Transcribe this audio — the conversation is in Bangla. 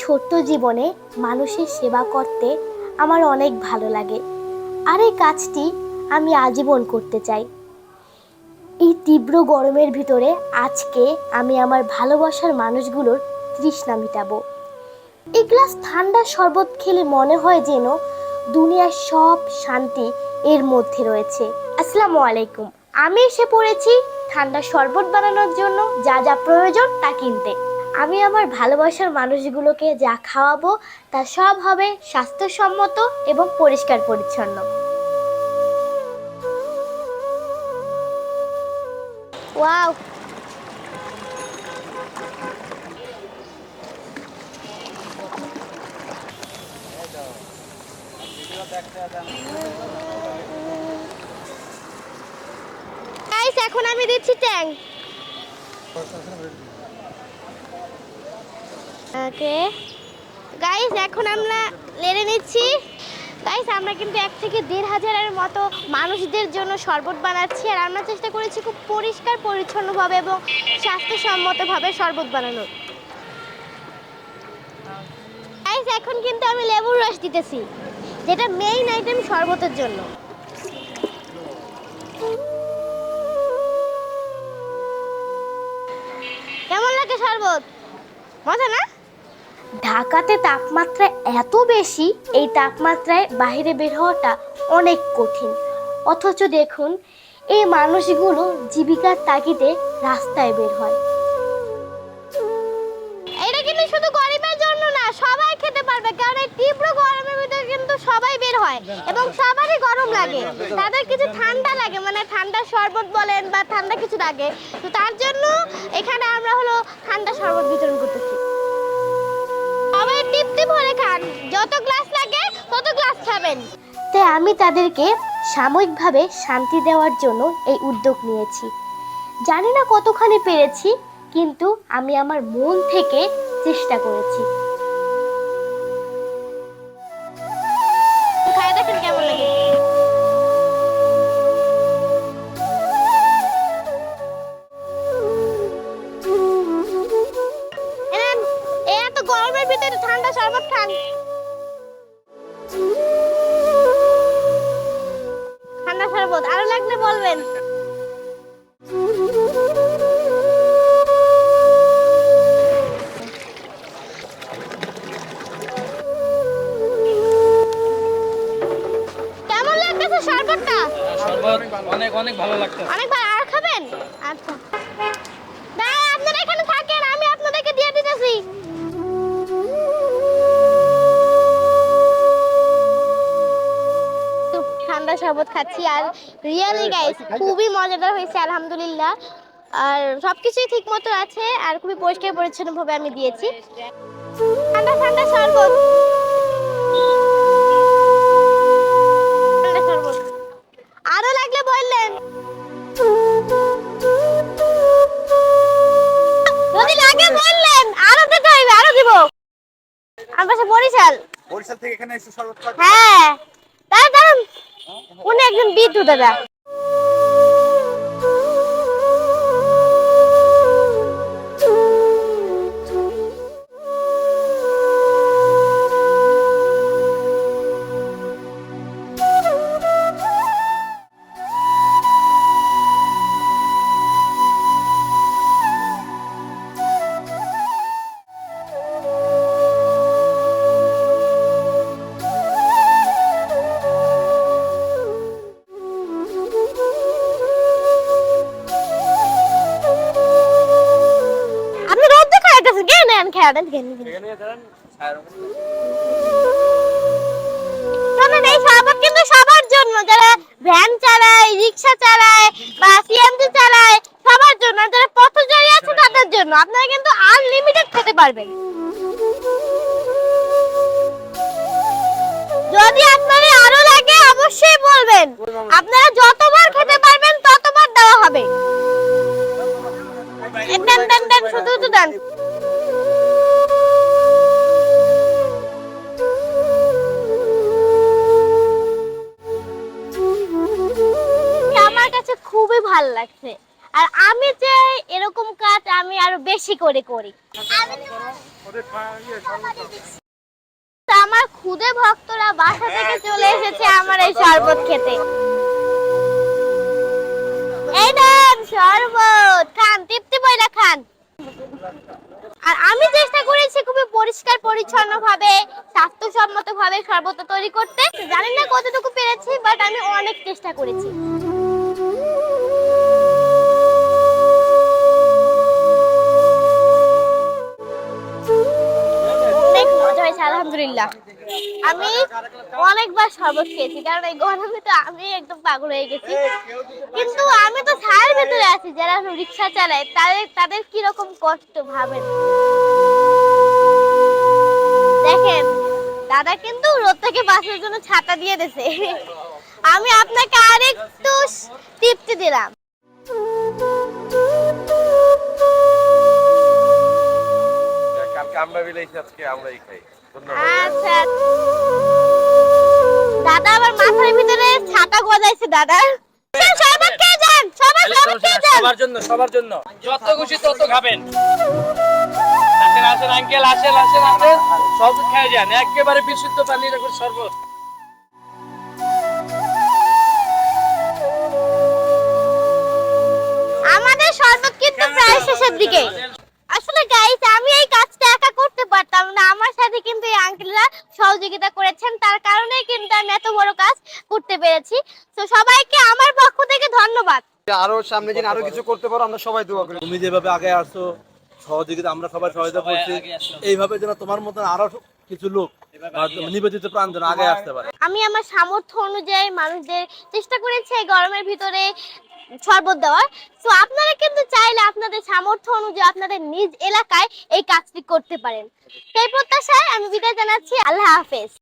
ছোট্ট জীবনে মানুষের সেবা করতে আমার অনেক ভালো লাগে। আর এই কাজটি আমি আজীবন করতে চাই। এই তীব্র গরমের ভিতরে আজকে আমি আমার ভালোবাসার মানুষগুলোর তৃষ্ণা মিটাবো। এক গ্লাস ঠান্ডা শরবত খেলে মনে হয় যেন দুনিয়ার সব শান্তি এর মধ্যে রয়েছে। আসসালামু আলাইকুম। আমি এসে পড়েছি ঠান্ডা শরবত বানানোর জন্য যা যা প্রয়োজন তা কিনতে। আমি আমার ভালোবাসার মানুষগুলোকে যা খাওয়াবো, তা সব হবে স্বাস্থ্যসম্মত এবং পরিষ্কার পরিচ্ছন্ন। ওয়াও! এখন আমি দিচ্ছি ট্যাং। ওকে। গাইস এখন আমরা লেড়ে নিচ্ছি। গাইস আমরা কিন্তু এক থেকে দেড় হাজারের মতো মানুষদের জন্য শরবত বানাচ্ছি আর আমরা চেষ্টা করেছি খুব পরিষ্কার, পরিচ্ছন্নভাবে এবং স্বাস্থ্যসম্মতভাবে শরবত বানানোর। গাইস এখন কিন্তু আমি লেবুর রস দিতেছি, যেটা মেইন আইটেম শরবতের জন্য। কেমন লাগে শরবত? মজা না? ঢাকাতে তাপমাত্রা এত বেশি, এই তাপমাত্রায় বাইরে বের হওয়াটা অনেক কঠিন। অথচ দেখুন, এই মানুষগুলো জীবিকার তাগিদে রাস্তায় বের হয়। এটা কিন্তু শুধু গরিবের জন্য না, সবাই খেতে পারবে, কারণ এই তীব্র গরমের ভিতরে কিন্তু সবাই বের হয় এবং সবারই গরম লাগে। তাদের কিছু ঠান্ডা লাগে মানে ঠান্ডা শরবত বলেন বা ঠান্ডা কিছু লাগে। তো তার জন্য এখানে আমরা হলো ঠান্ডা শরবত বিতরণ করতেছি। খাবেন তাই আমি তাদেরকে সাময়িকভাবে শান্তি দেওয়ার জন্য এই উদ্যোগ নিয়েছি। জানি না কতখানি পেরেছি, কিন্তু আমি আমার মন থেকে চেষ্টা করেছি। গরমের ভিতরে ঠান্ডা শরবত খান। অনেক অনেক ভালো অনেকবার আর খাবেন? আচ্ছা। দাঁড়া আপনারা এখানে থাকেন আমি আপনাদেরকে দিয়ে দিতেছি। খুব ঠান্ডা শরবত খাচ্ছি আর রিয়েলি গাইস খুবই মজাদার হয়েছে আলহামদুলিল্লাহ। আর সবকিছুই ঠিক মতো আছে আর খুবই পরিষ্কার পরিচ্ছন্ন ভাবে আমি দিয়েছি। ঠান্ডা ঠান্ডা শরবত। বরিশাল। বরিশাল থেকে এখানে এসে শরবত খাওয়া হ্যাঁ। দাঁড়ান দাঁড়ান। উনি একজন বিদ্যুৎ দাদা। কে নেন খেয়াল দেন কে নেন এখানে দাঁড়ান ছায়ার শোনেন এই শরবত কিন্তু সবার জন্য। যারা ভ্যান চালায় রিক্সা চালায় বা সিএনজি চালায় সবার জন্য। যারা পথচারী আছে তাদের জন্য। আপনারা কিন্তু আনলিমিটেড খেতে পারবেন। যদি আপনাদের আরও লাগে অবশ্যই বলবেন। আপনারা যতবার খেতে পারবেন ততবার দেওয়া হবে। দেন দেন দেন শুধু শুধু দেন ভালো লাগছে। আর আমি যে এরকম কাজ আমি আরও বেশি করে করি। আমার খুদে ভক্তরা বাসা থেকে চলে এসেছে আমার এই শরবত খেতে। এই নেন শরবত খান তৃপ্তি বইলা খান। আর আমি চেষ্টা করেছি খুবই পরিষ্কার পরিচ্ছন্ন ভাবে স্বাস্থ্যসম্মত ভাবে শরবত তৈরি করতে। জানি না কতটুকু পেরেছি বাট আমি অনেক চেষ্টা করেছি। আলহামদুলিল্লাহ। আমি অনেকবার শরবত খেয়েছি, কারণ এই গরমে তো আমি একদম পাগল হয়ে গেছি। কিন্তু আমি তো ছায়ের ভেতরে আছি, যারা রিক্সা চালায়, তাদের তাদের কি রকম কষ্ট ভাবেন? দেখেন, দাদা কিন্তু রোদ থেকে বাঁচার জন্য ছাতা দিয়ে দিয়েছে। আমি আপনাকে আরেকটু টিপতে দিলাম। আমরা মিলেছি আজকে আমরাই খাই। ধন্যবাদ। আচ্ছা দাদা আবার মাথার ভিতরে ছাতা গজাইছে দাদা। যান খেয়ে যান। সবার জন্য সবার জন্য। যত খুশি তত খাবেন। আসেন আসেন আঙ্কেল আসেন আসেন আসেন। সব খেয়ে যান একেবারে বিশুদ্ধ পানির এখন শরবত। আমাদের শরবত কিন্তু প্রায় শেষের দিকে আসলে গাইস আমি এই কাজটা একা করতে পারতাম না আমার সাথে কিন্তু এই আঙ্কেলরা সহযোগিতা করেছেন। তার কারণেই কিন্তু আমি এত বড় কাজ করতে পেরেছি। তো সবাইকে আমার পক্ষ থেকে ধন্যবাদ। আরও সামনে দিন আরও কিছু করতে পারো আমরা সবাই দোয়া করি। তুমি যেভাবে আগে আসছো সহযোগিতা আমরা সবাই সহায়তা করছি। এইভাবে যেন তোমার মতন আরও কিছু লোক নিবেদিত প্রাণ যেন আগে আসতে পারে। আমি আমার সামর্থ্য অনুযায়ী মানুষদের চেষ্টা করেছি এই গরমের ভিতরে শরবত দেওয়ার। তো আপনারা কিন্তু চাইলে আপনাদের সামর্থ্য অনুযায়ী আপনাদের নিজ এলাকায় এই কাজটি করতে পারেন। সেই প্রত্যাশায় আমি বিদায় জানাচ্ছি। আল্লাহ হাফেজ।